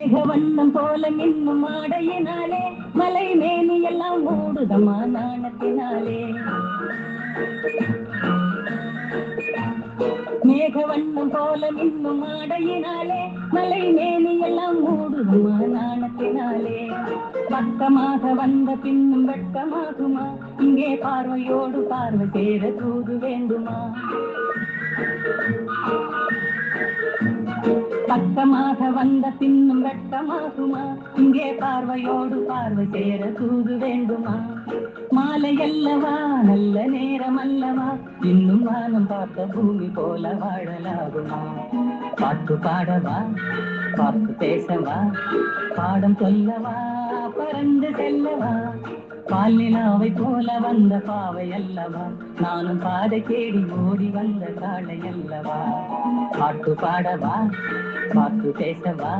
வண்ணம் போல மின்னும் ஆடையினாலே மலை மேனி எல்லாம் மூடுதமா நாணத்தினாலே. மேக வண்ணம் போல மின்னும் ஆடையினாலே மலை மேனி எல்லாம் மூடுதமா நாணத்தினாலே. பக்கமாக வந்த பின்னும் வெட்கமாகுமா? இங்கே பார்வையோடு பார்வை சேர தூது வேண்டுமா? பக்கமாக வந்த பின்னும் வெட்டமாகுமா இங்கே பார்வையோடு பார்வை சேர தூது வேண்டுமா? மாலை அல்லவா? நல்ல நேரம் அல்லவா? இன்னும் வானம் பார்த்த பூமி போல வாழலாகுமா? பாட்டு பாடவா? பாட்டு பேசவா? பாடம் சொல்லவா? பறந்து செல்லவா? பால் நிலாவை போல வந்த பாவை அல்லவா? நானும் பாதை தேடி ஓடி வந்த காளை அல்லவா? பாட்டு பாடவா? பாட்டு பேசவா?